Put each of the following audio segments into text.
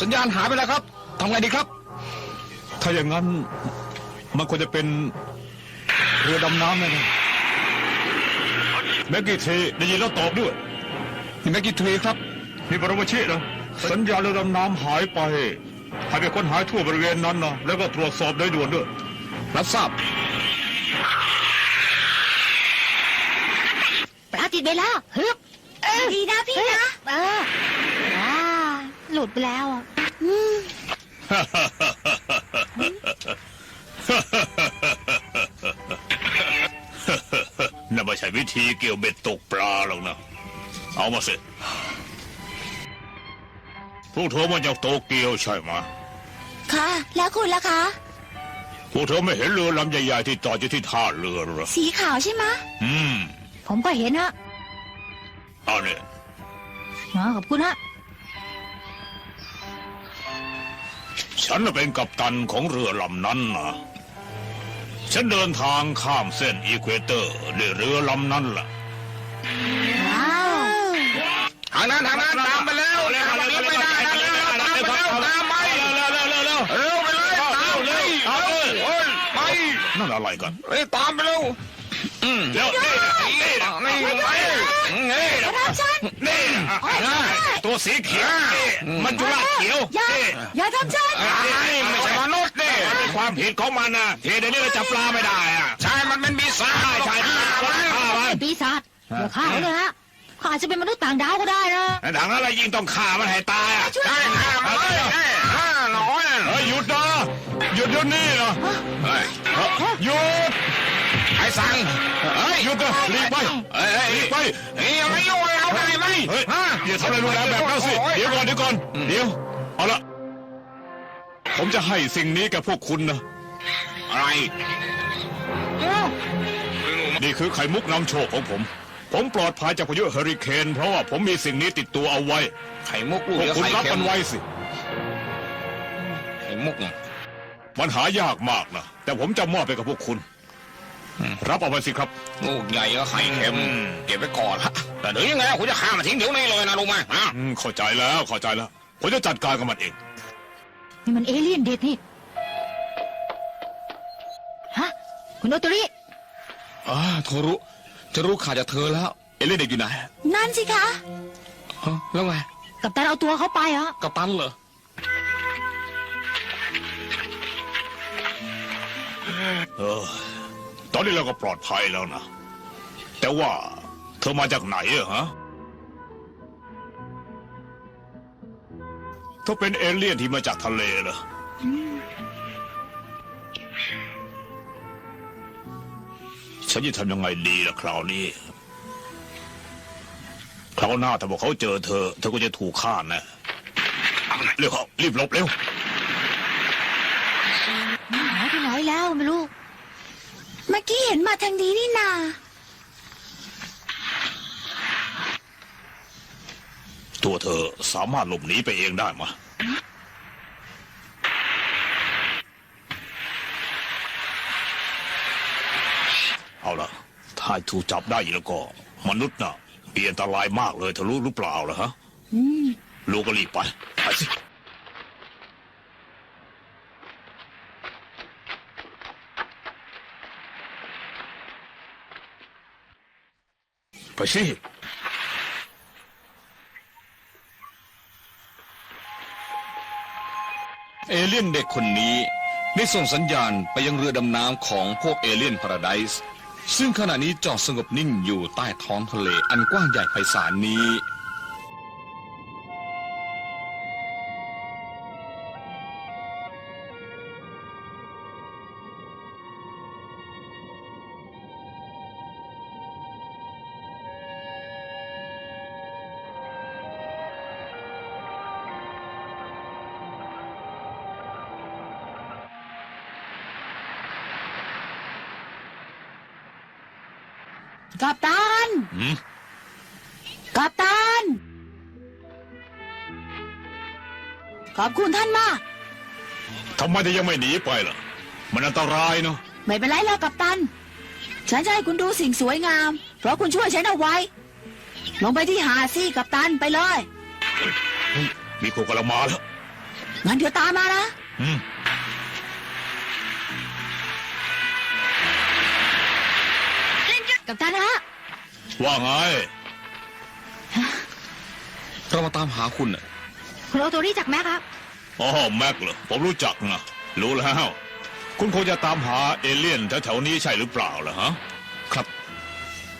สัญญาณหายไปแล้วครับทำไงดีครับ ถ้าอย่างนั้นมันควรจะเป็นเรือดำน้ำแน่ๆแม็กกี้เทได้ยินแล้วตอบด้วยนี่แม็กกี้ทรีครับนี่ปรมาชินะสัญญาณเรือดำน้ำหายไปให้ไปค้นหาทั่วบริเวณนั้นนะแล้วก็ตรวจสอบโดยด่วนด้วยรับทราบปลาติดไปแล้วฮึบดีนะพี่นะ เออว้า หลุดไปแล้วอะอืมนั่นไม่ใช่วิธีเกี่ยวเบ็ดตกปลาหรอกนะ เอามาสิพวกเธอมาจากโตเกียวใช่ไหมค่ะ แล้วคุณล่ะคะ พวกเธอไม่เห็นเรือลำใหญ่ๆที่จอดอยู่ที่ท่าเรือเหรอ สีขาวใช่ไหมะอืม ผมก็เห็นฮะเอาเนี่ย อ๋อขอบคุณฮะ ฉันน่ะเป็นกัปตันของเรือลำนั้นนะฉันเดินทางข้ามเส้นอีควอเตอร์ด้วยเรือลำนั้นล่ะ ว้าว ทางนั้นทางนั้นตามไปแล้วตามไปแล้วไม่ได้นะตามไปแล้วตามไปเร็วไปเลยตามไปเร็วไปนั่นอะไรกัน เฮ้ยตามไปเร็ว อืมเดี๋ยวนี่นี่นี่ไปนี่อย่าทำฉันนี่ตัวสีเขียวนี่มันจุฬาเขียวอย่านี่อย่าทำฉันไม่ใช่มนุษย์นี่เป็นความผิดของมันนะทีเดี๋ยวนี้เราจับปลาไม่ได้อะใช่มันเป็นปีศาจใช่ใช่ฆ่ามันฆ่ามันเป็นปีศาจอย่าฆ่าเขาเลยฮะเขาอาจจะเป็นมนุษย์ต่างดาวก็ได้นะดังนั้นเรายิงต้องฆ่ามันให้ตายอะใช่ฆ่ามันเลยฆ่าหน่อยเฮ้ยหยุดนะหยุดเดี๋ยวนี้นะเฮ้ยหยุด ไอ้สังเฮ้ยหยุดนะหลีกไปเฮ้ยหลีกไปเฮ้ยไม่ยุ่งเลยเอาได้ไหมเฮ้ยฮะอย่าทำอะไรรุนแรงแบบนั้นสิเดี๋ยวก่อนเดี๋ยวก่อนเดี๋ยวเอาละผมจะให้สิ่งนี้แก่พวกคุณนะอะไรนี่คือไข่มุกนำโชคของผม ผมปลอดภัยจากพายุเฮอริเคน เพราะว่าผมมีสิ่งนี้ติดตัวเอาไว้ ไข่มุกลูกพวกเดี๋ยวคุณไข่รับเค็มัมนไว้สิ ไข่มุกเนี่ยมันหายากมากนะแต่ผมจะมอบไปกับพวกคุณ รับเอาไปสิครับ ลูกใหญ่ก็ไข่เค็มอืมเก็บไว้ก่อนละแต่เดี๋ยวยังไงคุณจะฆ่ามันทิ้งเดี๋ยวนี้เลยนะรู้ไหมฮะอืมเข้าใจแล้วเข้าใจแล้วผมจะจัดการกับมันเอง นี่มันเอเลี่ยนเด็ดนี่ ฮะ คุณโอโตริอ่าโทรุจะรู้ข่าวจากเธอแล้ว เอเลี่ยนเด็กอยู่ไหนนั่นสิคะ ฮะแล้วไงกับตันเอาตัวเขาไปเหรอ กัปตันเหรอเออ ตอนนี้เราก็ปลอดภัยแล้วนะ แต่ว่าเธอมาจากไหนอะฮะ เธอเป็นเอเลี่ยนที่มาจากทะเลเหรอ ฉันจะทำยังไงดีล่ะคราวนี้ คราวหน้าถ้าบอกเขาเจอเธอ เธอก็จะถูกฆ่าแนะเร็วเข้ารีบหลบเร็ว หายไปไหนแล้วไม่รู้ เมื่อกี้เห็นมาทางนี้นี่นา ตัวเธอสามารถหลบหนีไปเองได้มะเอาละถ้าถูกจับได้อีกแล้วก็ มนุษย์น่ะเปลี่ยนอันตรายมากเลยเธอรู้หรือเปล่าล่ะฮะลูกก็รีบไปไปสิ ไปสิเอเลี่ยนเด็กคนนี้ได้ส่งสัญญาณไปยังเรือดำน้ำของพวกเอเลี่ยนพาราไดส์ซึ่งขณะนี้จอดสงบนิ่งอยู่ใต้ท้องทะเลอันกว้างใหญ่ไพศาลนี้ กัปตัน หืมกัปตัน ขอบคุณท่านมาก ทำไมเธอยังไม่หนีไปล่ะ มันอันตรายเนาะไม่เป็นไรแล้วกัปตัน ฉันจะให้คุณดูสิ่งสวยงาม เพราะคุณช่วยฉันเอาไว้ ลงไปที่หาดสิกัปตันไปเลยเมีคนกำลังมาแล้วงั้นเดี๋ยวตามมานะ อืม กับตันฮะ ว่าไง เรามาตามหาคุณน่ะคุณโอโตรี่จากแม็กครับ อ๋อแม็กเหรอผมรู้จักนะรู้แล้ว คุณคงจะตามหาเอเลี่ยนแถวๆนี้ใช่หรือเปล่าล่ะฮะ ครับ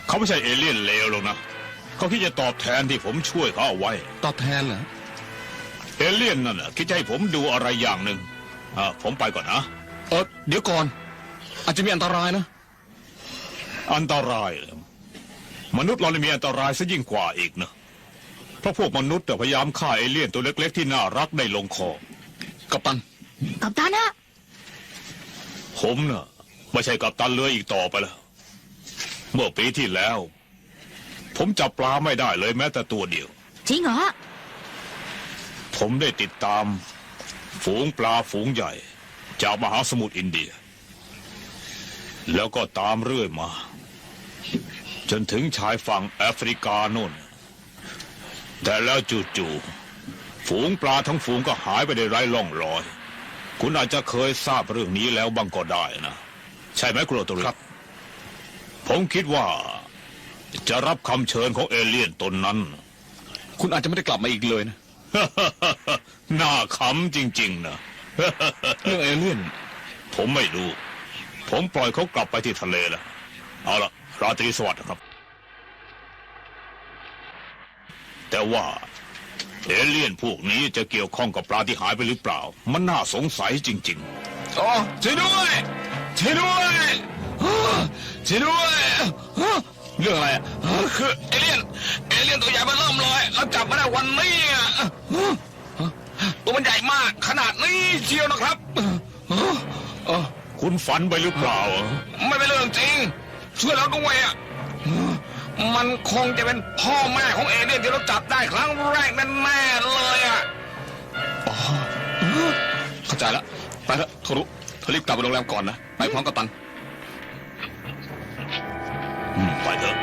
เขาไม่ใช่เอเลี่ยนเลวหรอกนะ เขาคิดจะตอบแทนที่ผมช่วยเขาเอาไว้ ตอบแทนเหรอ เอเลี่ยนนั่นน่ะคิดจะให้ผมดูอะไรอย่างหนึ่งอ่าผมไปก่อนนะ เออเดี๋ยวก่อน อาจจะมีอันตรายนะ อันตรายเหรอมนุษย์เราเนี่ยมีอันตรายซะยิ่งกว่าอีกนะเพราะพวกมนุษย์แต่ยพยายามฆ่าเอเลี่ยนตัวเล็กๆที่น่ารักได้ลงคอ กัปตัน กับตันฮะผมน่ะไม่ใช่กัปตันเรืออีกต่อไปแล้ว เมื่อปีที่แล้ว ผมจับปลาไม่ได้เลยแม้แต่ตัวเดียว จริงเหรอ ผมได้ติดตาม ฝูงปลาฝูงใหญ่ จากมหาสมุทรอินเดีย แล้วก็ตามเรื่อยมา จนถึงชายฝั่งแอฟริกาโน่น แต่แล้วจู่ๆฝูงปลาทั้งฝูงก็หายไปได้ไร้ร่องรอย คุณอาจจะเคยทราบเรื่องนี้แล้วบ้างก็ได้นะ ใช่ไหมครูตุลครับ ผมคิดว่าจะรับคำเชิญของเอเลี่ยนตนนั้น คุณอาจจะไม่ได้กลับมาอีกเลยนะ น่าขำจริง ๆ นะ เรื่องเอเลี่ยน ผมไม่รู้ ผมปล่อยเขากลับไปที่ทะเลแล้วเอาละ ราตรีสวัสดิ์นะครับ แต่ว่าเอเลี่ยนพวกนี้จะเกี่ยวข้องกับปลาที่หายไปหรือเปล่า มันน่าสงสัยจริงอ๋อช่วยด้วยช่วยด้วยอ้อช่วยด้วยอ้อเรื่องอะไรอะอ้อคือเอเลี่ยน เอเลี่ยนตัวใหญ่มาเริ่มเลยเราจับมาได้วันนี้อะอ้อตัวมันใหญ่มากขนาดนี้เชียวนะครับอ้ออ้อๆคุณฝันไปหรือเปล่า ไม่เป็นเรื่องจริง ช่วยเราด้วยอะมันคงจะเป็นพ่อแม่ของเอเลี่ยนที่เราจับได้ครั้งแรกนั่นแน่เลยอะอ๋อเข้าใจแล้วไปเถอะโทรุเธอรีบกลับไปโรงแรมก่อนนะ ไปพร้อมกับตัน ไปเถอะ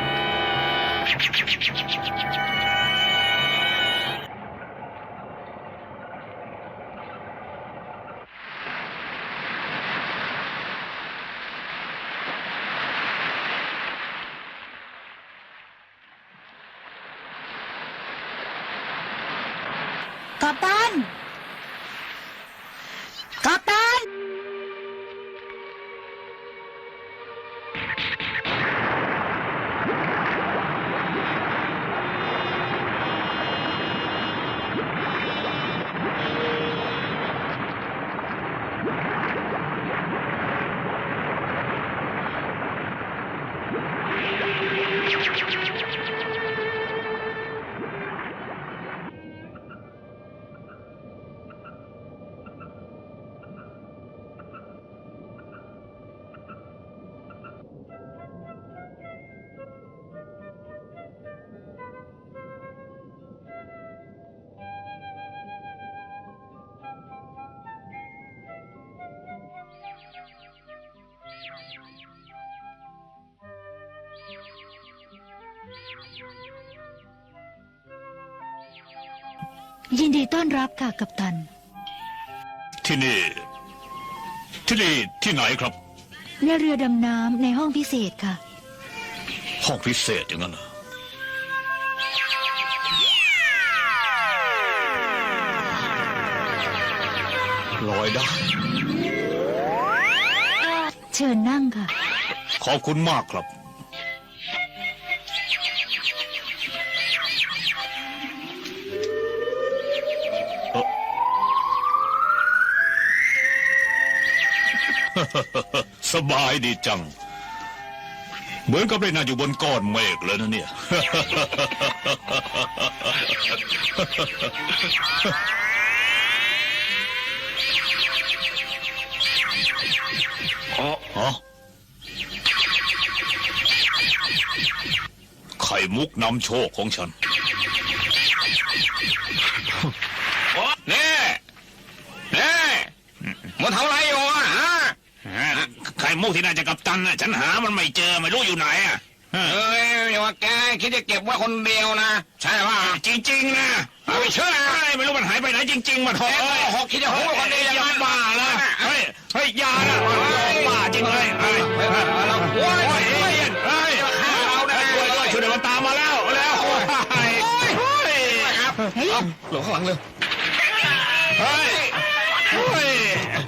ยินดีต้อนรับค่ะกับตัน ที่นี่ ที่นี่ที่ไหนครับ ในเรือดำน้ำในห้องพิเศษค่ะ ห้องพิเศษอย่างนั้นเหรอลอยได้ เชิญนั่งค่ะ ขอบคุณมากครับ สบายดีจัง เหมือนกับได้นั่งอยู่บนก้อนเมฆเลยนะเนี่ย อ๋อฮะไข่มุกนำโชคของฉัน มุกที่น่าจะกับตันน่ะฉันหามันไม่เจอไม่รู้อยู่ไหนอะเอ้ยอย่าว่าแกคิดจะเก็บไว้คนเดียวนะ ใช่ป่ะจริง ๆ นะเอาไปเชื่อเฮ้ยไม่รู้มันหายไปไหนจริง ๆมาทแกอโกหกคิดจะหูคนเดียวอย่างอย่านั้นบ้าละเฮ้ยเฮ้ยอยาละบ้าจริงเลยเฮ้ยเฮ้ยโอ้ยโอ้ยเฮ้ยเฮ้ยเอาได้ช่วยด้วยช่วยด้วยมันตามมาแล้วแล้วเฮ้ยเฮ้ยครับเฮ้ยหลงข้างหลังเลยเฮ้ยเฮ้ย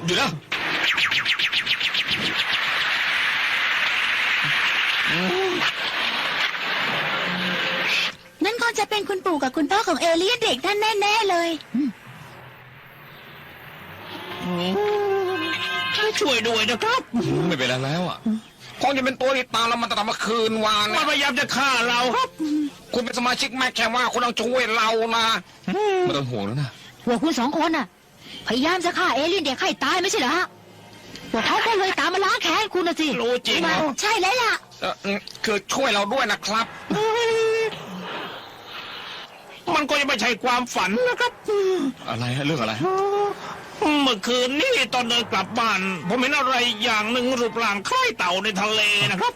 อยู่แล้ว นั่นคงจะเป็นคุณปู่กับคุณพ่อของเอเลี่ยนเด็กท่านแน่ๆเลยอืมช่วยด้วยนะครับ ไม่เป็นไรแล้วอะคงจะเป็นตัวที่ตามเรามาตั้งแต่เมื่อคืนวานมันพยายามจะฆ่าเราครับคุณเป็นสมาชิกแม่แค่ว่าคุณต้องช่วยเรานะไม่ต้องห่วงแล้วนะ พวกคุณสองคนน่ะ พยายามจะฆ่าเอเลี่ยนเด็กให้ตายไม่ใช่เหรอฮะพวกเขาก็เลยตามมาล้างแค้นคุณนะสิรู้จริงเหรอ ใช่แล้วล่ะ เอ่อคือช่วยเราด้วยนะครับ มันก็ยังไม่ใช่ความฝันนะครับอะไรฮะเรื่องอะไร เมื่อคืนนี่ตอนเดินกลับบ้าน ผมเห็นอะไรอย่างหนึ่งรูปร่างคล้ายเต่าในทะเลนะครับ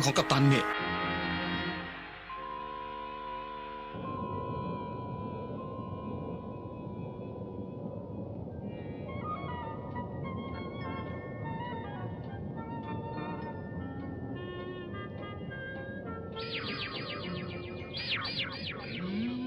มันของกัปตันเนี่ย อืม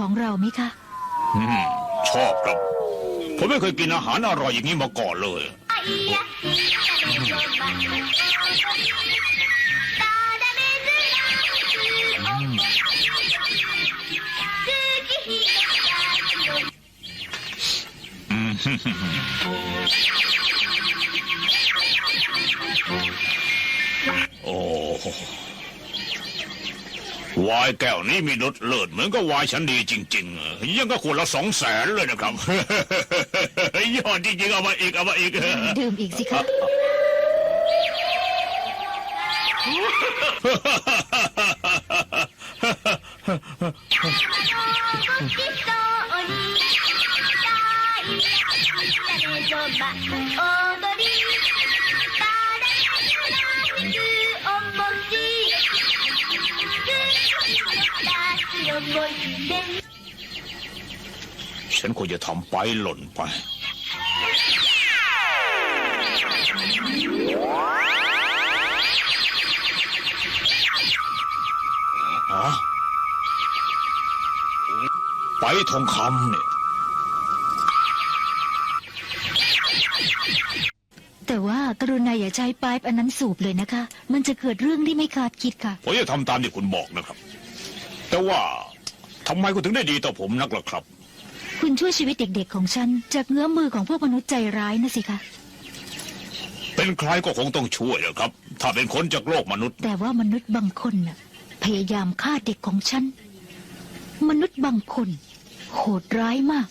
ของเราไหมคะ อืมชอบครับ ผมไม่เคยกินอาหารอร่อยอย่างนี้มาก่อนเลย อืม โอ้ วายแก้วนี้มีรสเลิศเหมือนกับวายชั้นดีจริงๆอะยังก็ขวดละสองแสนเลยนะครับ ยอดจริงๆเอามาอีกเอามาอีก ดื่มอีกสิคะ ฉันควรจะทำไปหล่นไปฮะไปทองคำเนี่ย แต่ว่ากรุณาอย่าใช้ปายอันนั้นสูบเลยนะคะ มันจะเกิดเรื่องที่ไม่คาดคิดค่ะ ผมจะทำตามที่คุณบอกนะครับ แต่ว่าทำไมคุณถึงได้ดีต่อผมนักล่ะครับ คุณช่วยชีวิตเด็กๆของฉัน จากเงื้อมมือของพวกมนุษย์ใจร้ายนะสิคะ เป็นใครก็คงต้องช่วยนะครับ ถ้าเป็นคนจากโลกมนุษย์ แต่ว่ามนุษย์บางคนน่ะ พยายามฆ่าเด็กของฉัน มนุษย์บางคน โหดร้ายมาก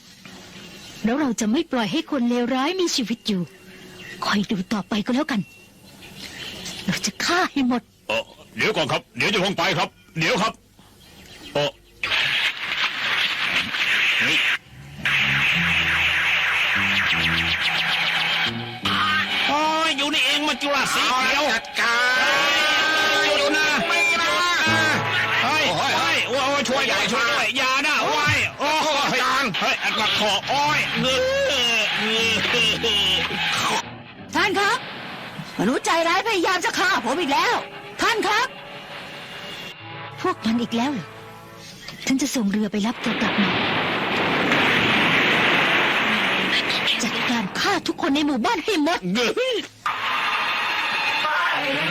แล้วเราจะไม่ปล่อยให้คนเลวร้ายมีชีวิตอยู่ คอยดูต่อไปก็แล้วกัน เราจะฆ่าให้หมด เออเดี๋ยวก่อนครับ เดี๋ยวจะลงไปครับ เดี๋ยวครับ เออเฮ้ยโอ้ยอยู่นี่เองมาจุฬาสีเขียวจัดการหยุดนะไม่นะเฮ้ยเฮ้ยโอ้ยช่วยด้วยช่วยด้วยอย่านะโอ้ยโอ้ยเฮ้ยอัดมาคอโอ้ยเงือเงือท่านครับมนุษย์ใจร้ายพยายามจะฆ่าผมอีกแล้ว ท่านครับ พวกมันอีกแล้วเหรอ ฉันจะส่งเรือไปรับตัวกลับมาจัดการฆ่าทุกคนในหมู่บ้านให้หมดเงือ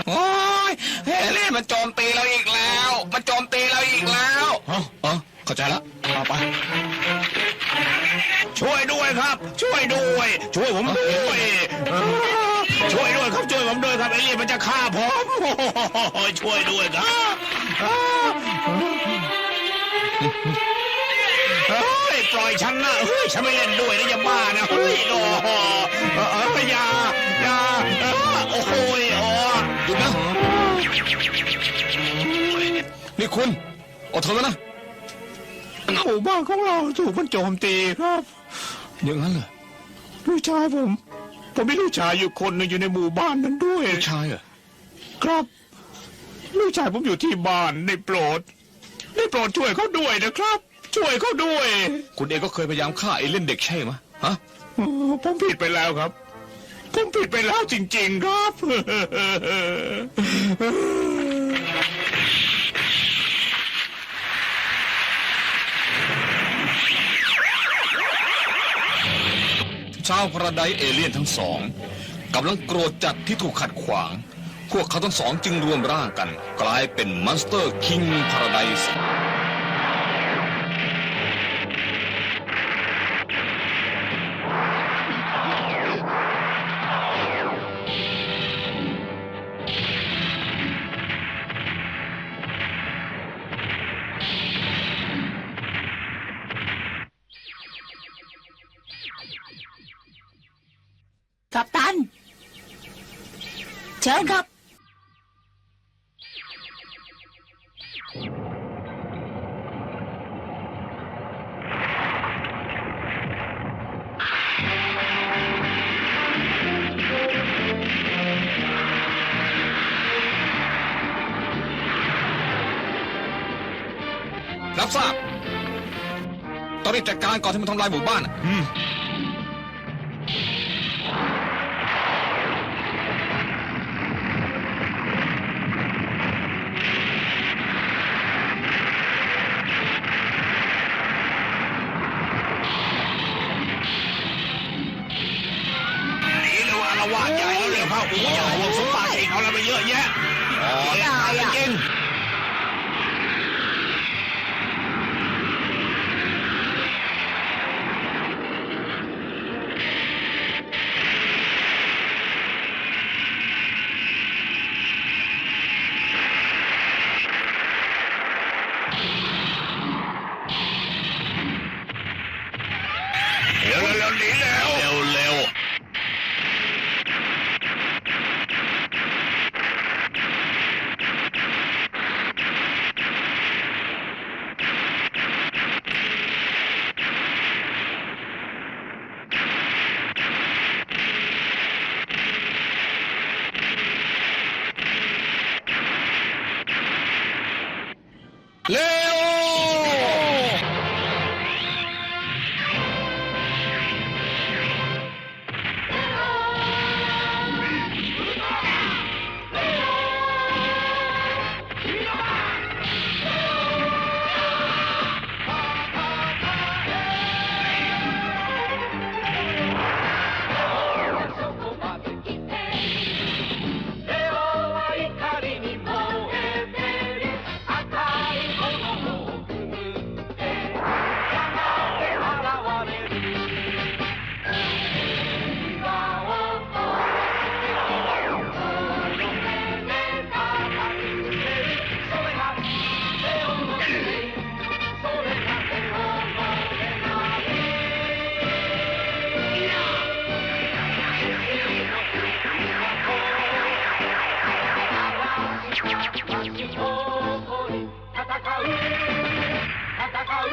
โอ้ยเฮเลี่มันโจมตีเราอีกแล้ว มันโจมตีเราอีกแล้วฮะอ๋อเข้าใจแล้วเอาไปวยด้วย ช่วยผมด้วย ช่วยด้วยครับช่วยผมด้วยครับเอเลี่ยนมันจะฆ่าผมโอ้ยช่วยด้วยครับ เฮ้ยปล่อยฉันนะเฮ้ยฉันไม่เล่นด้วยนะอย่าบ้านะเฮ้ยโอ้โหเออเอออย่าอย่าเออโอ้โหโอ้หยุดนะนี่คุณอดทนแล้วนะหมู่บ้านของเราถูกมันโจมตีครับอย่างนั้นเหรอลูกชายผม ผมมีลูกชายอยู่คนหนึงอยู่ในหมู่บ้านนั้นด้วยลูกชายเหรอครับ ลูกชายผมอยู่ที่บ้านได้โปรด ได้โปรดช่วยเขาด้วยนะครับ ช่วยเขาด้วยคุณเองก็เคยพยายามฆ่าเอเลี่ยนเด็กใช่ไหมฮะเออผมผิดไปแล้วครับ ผมผิดไปแล้วจริง ๆ ครับ ชาวพราไดเอเลี่ยนทั้งสองกำลังโกรธจัดที่ถูกขัดขวาง พวกเขาทั้งสองจึงรวมร่างกัน กลายเป็นมอนสเตอร์คิงพาราไดซ์กัปตัน เชิญครับ ทำลายหมู่บ้านอะ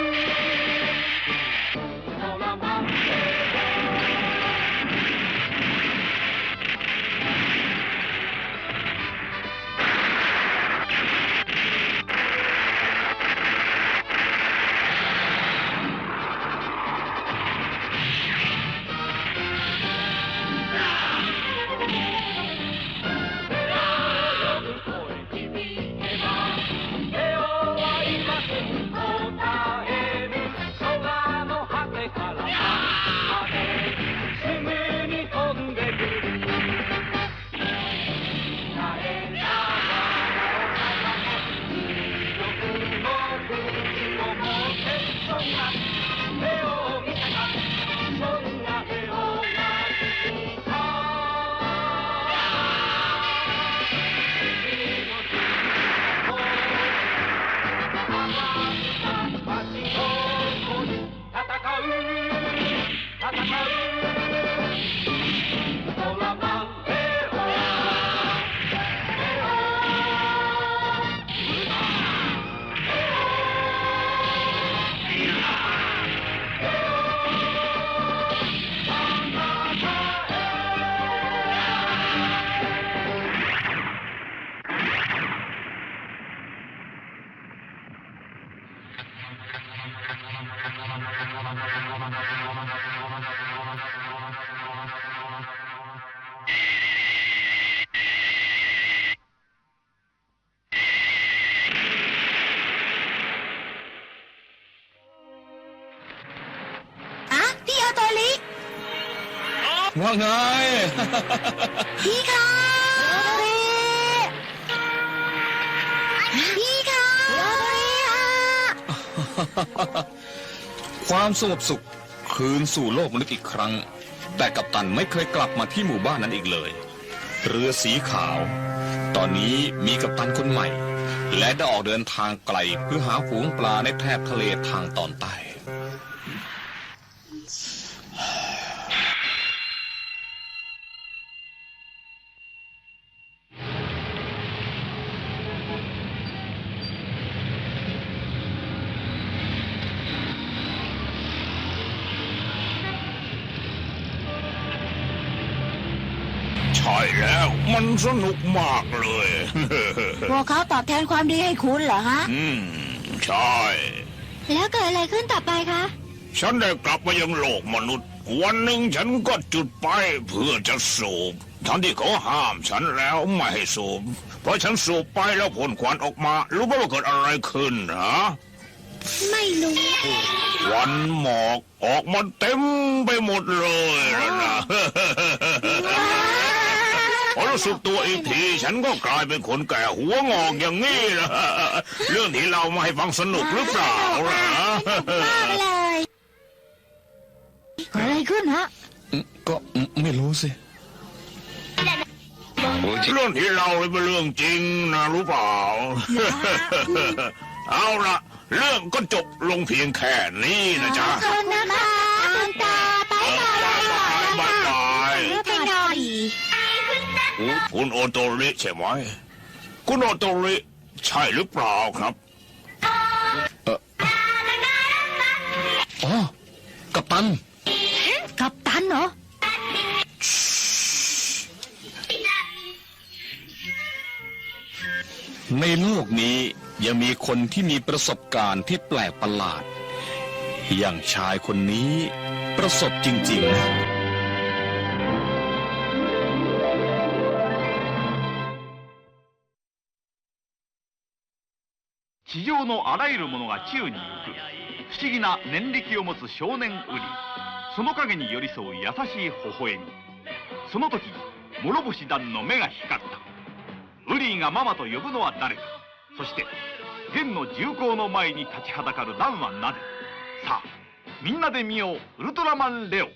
Música ว่าไง พี่คะพี่คะความสงบสุขคืนสู่โลกมนุษย์อีกครั้ง แต่กัปตันไม่เคยกลับมาที่หมู่บ้านนั้นอีกเลย เรือสีขาว ตอนนี้มีกัปตันคนใหม่ และได้ออกเดินทางไกลเพื่อหาฝูงปลาในแถบทะเลทางตอนใต้ สนุกมากเลย พวกเขาตอบแทนความดีให้คุณเหรอฮะ อืม ใช่ แล้วเกิดอะไรขึ้นต่อไปคะ ฉันได้กลับมายังโลกมนุษย์ วันหนึ่งฉันก็จุดไปเพื่อจะสูบทั้งที่เขาห้ามฉันแล้วไม่ให้สูบ เพราะฉันสูบไปแล้วผลควันออกมา รู้ไหมว่าเกิดอะไรขึ้นฮะ ไม่รู้ควันหมอกออกมาเต็มไปหมดเลยนะนะพอรู้ สึกตัวอีกที ฉันก็กลายเป็นคนแก่หัวงอกอย่างนี้นะเรื่องที่เรามาให้ฟังสนุกหรือเปล่าล่ะเลยอะไรขึ้นฮะ ก็ไม่รู้สิ เรื่องที่เราเป็นเรื่องจริงนะรู้เปล่า เอาละเรื่องก็จบลงเพียงแค่นี้นะจ๊ะ ขอบคุณนะคะ คุณโอโตริใช่ไหม คุณโอโตริใช่หรือเปล่าครับอ๋อกัปตัน กับตันเหรอ ในโลกนี้ยังมีคนที่มีประสบการณ์ที่แปลกประหลาด อย่างชายคนนี้ประสบจริงๆ地上のあらゆるものが宙に浮く。不思議な念力を持つ少年ウリ。その影に寄り添う優しい微笑み。その時諸星団の目が光った。ウリーがママと呼ぶのは誰か。そして弦の重工の前に立ちはだかるダンはなぜ。さあみんなで見よう。ウルトラマンレオ。